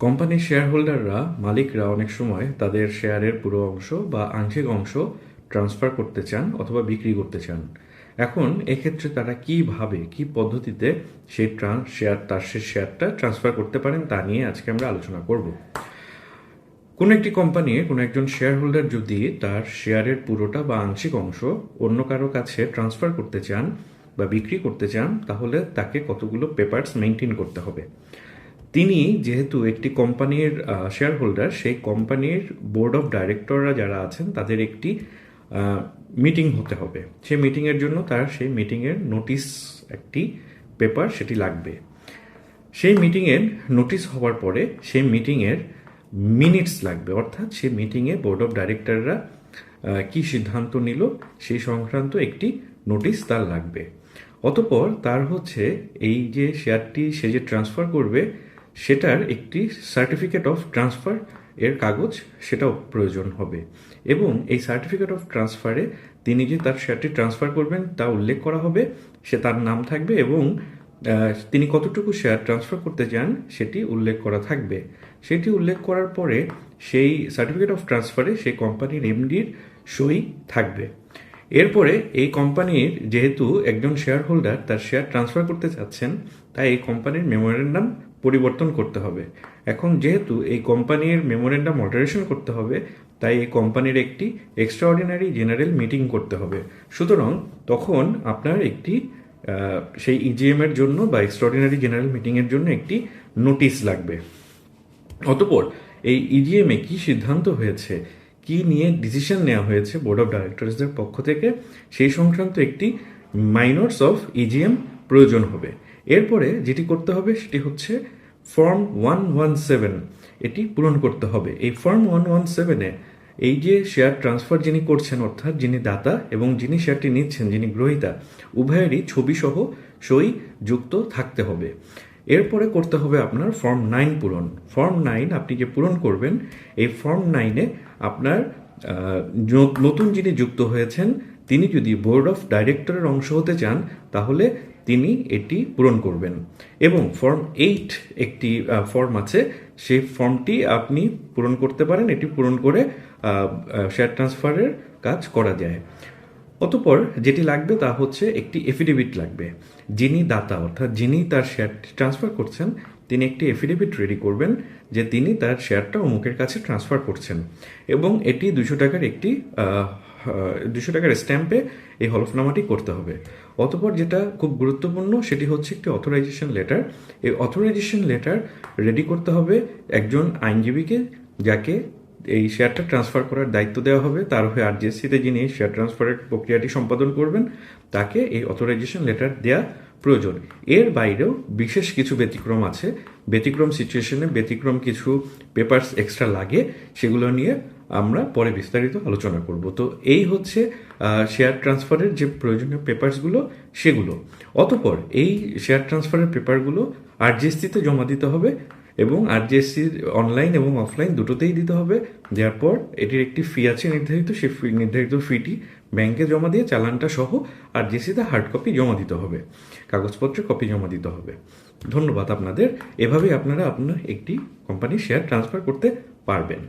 কোম্পানির শেয়ার হোল্ডাররা মালিকরা অনেক সময় তাদের শেয়ারের পুরো অংশ বা আংশিক অংশ ট্রান্সফার করতে চান অথবা বিক্রি করতে চান। এখন এক্ষেত্রে তারা কীভাবে কি পদ্ধতিতে সেই ট্রান, শেয়ার, তার সে শেয়ারটা ট্রান্সফার করতে পারেন তা নিয়ে আজকে আমরা আলোচনা করব। কোনো একটি কোম্পানির কোনো একজন শেয়ার হোল্ডার যদি তার শেয়ারের পুরোটা বা আংশিক অংশ অন্য কারও কাছে ট্রান্সফার করতে চান বা বিক্রি করতে চান, তাহলে তাকে কতগুলো পেপারস মেনটেন করতে হবে। তিনি যেহেতু একটি কোম্পানির শেয়ার হোল্ডার সেই কোম্পানির বোর্ড অফ ডাইরেক্টররা যারা আছেন, তাদের একটি মিটিং হতে হবে। সেই মিটিংয়ের জন্য তার সেই মিটিংয়ের নোটিশ একটি পেপার সেটি লাগবে। সেই মিটিংয়ের নোটিশ হওয়ার পরে সেই মিটিংয়ের মিনিটস লাগবে। অর্থাৎ সেই মিটিংয়ে বোর্ড অফ ডাইরেক্টররা কি সিদ্ধান্ত নিল, সেই সংক্রান্ত একটি নোটিশ তার লাগবে। অতপর তার হচ্ছে এই যে শেয়ারটি সে যে ট্রান্সফার করবে সেটার একটি সার্টিফিকেট অফ ট্রান্সফার এর কাগজ সেটাও প্রয়োজন হবে। এবং এই সার্টিফিকেট অফ ট্রান্সফারে তিনি যে তার শেয়ারটি ট্রান্সফার করবেন তা উল্লেখ করা হবে, সে তার নাম থাকবে এবং তিনি কতটুকু শেয়ার ট্রান্সফার করতে চান সেটি উল্লেখ করা থাকবে। সেটি উল্লেখ করার পরে সেই সার্টিফিকেট অফ ট্রান্সফারে সেই কোম্পানির এমডির সই থাকবে। এরপরে এই কোম্পানির যেহেতু একজন শেয়ার হোল্ডার তার শেয়ার ট্রান্সফার করতে চাচ্ছেন, তাই এই কোম্পানির মেমোরেন্ডাম পরিবর্তন করতে হবে। এখন যেহেতু এই কোম্পানির মেমোরেন্ডাম অল্টারেশন করতে হবে, তাই এই কোম্পানির একটি এক্সট্রাঅর্ডিনারি জেনারেল মিটিং করতে হবে। সুতরাং তখন আপনার একটি সেই ইজিএম এর জন্য বা এক্সট্রাঅর্ডিনারি জেনারেল মিটিংয়ের জন্য একটি নোটিশ লাগবে। অতপর এই ইজিএমে কি সিদ্ধান্ত হয়েছে, কি নিয়ে ডিসিশন নেওয়া হয়েছে বোর্ড অফ ডাইরেক্টরসদের পক্ষ থেকে, সেই সংক্রান্ত একটি মাইনর্স অফ ইজিএম প্রয়োজন হবে। এরপরে যেটি করতে হবে সেটি হচ্ছে ফর্ম ওয়ান ওয়ান সেভেন এটি পূরণ করতে হবে। এই ফর্ম ওয়ান ওয়ান সেভেনে এই যে শেয়ার ট্রান্সফার যিনি করছেন, অর্থাৎ যিনি দাতা এবং যিনি শেয়ারটি নিচ্ছেন, যিনি গ্রহীতা, উভয়েরই ছবি সহ সই যুক্ত থাকতে হবে। এরপরে করতে হবে আপনার ফর্ম নাইন পূরণ। ফর্ম নাইন আপনি যে পূরণ করবেন, এই ফর্ম নাইনে আপনার নতুন যিনি যুক্ত হয়েছেন, তিনি যদি বোর্ড অফ ডাইরেক্টরের অংশ হতে চান, তাহলে তিনি এটি পূরণ করবেন। এবং ফর্ম এইট একটি ফর্ম আছে, সেই ফর্মটি আপনি পূরণ করতে পারেন, এটি পূরণ করে শেয়ার ট্রান্সফারের কাজ করা যায়। অতপর যেটি লাগবে তা হচ্ছে একটি এফিডেভিট লাগবে। যিনি দাতা, অর্থাৎ যিনি তার শেয়ার ট্রান্সফার করছেন, তিনি একটি এফিডেভিট রেডি করবেন যে তিনি তার শেয়ারটা অমুকের কাছে ট্রান্সফার করছেন। এবং এটি দুশো টাকার একটি দুশো টাকার স্ট্যাম্পে এই হলফনামাটি করতে হবে। অতপর যেটা খুব গুরুত্বপূর্ণ, সেটি হচ্ছে একটি অথরাইজেশন লেটার এই অথরাইজেশন লেটার রেডি করতে হবে একজন আইনজীবীকে, যাকে এই শেয়ারটা ট্রান্সফার করার দায়িত্ব দেওয়া হবে। তার হয়ে আরজিএসসিতে যিনি শেয়ার ট্রান্সফারের প্রক্রিয়াটি সম্পাদন করবেন, তাকে এই অথরাইজেশন লেটার দেওয়া প্রয়োজন। এর বাইরেও বিশেষ কিছু ব্যতিক্রম আছে। ব্যতিক্রম সিচুয়েশনে ব্যতিক্রম কিছু পেপার্স এক্সট্রা লাগে, সেগুলো নিয়ে আমরা পরে বিস্তারিত আলোচনা করব। তো এই হচ্ছে শেয়ার ট্রান্সফারের যে প্রয়োজনীয় পেপারসগুলো সেগুলো। অতপর এই শেয়ার ট্রান্সফারের পেপারগুলো আরজিএসসিতে জমা দিতে হবে এবং আরজিএসসির অনলাইন এবং অফলাইন দুটোতেই দিতে হবে। দেওয়ার পর এটির একটি ফি আছে নির্ধারিত সেই ফি নির্ধারিত ফিটি ব্যাংকে জমা দিয়ে চালানটা সহ আরজিএসসিতে হার্ড কপি জমা দিতে হবে। কাগজপত্রে কপি জমা দিতে হবে। ধন্যবাদ আপনাদের। এভাবেই আপনারা আপনার একটি কোম্পানির শেয়ার ট্রান্সফার করতে পারবেন।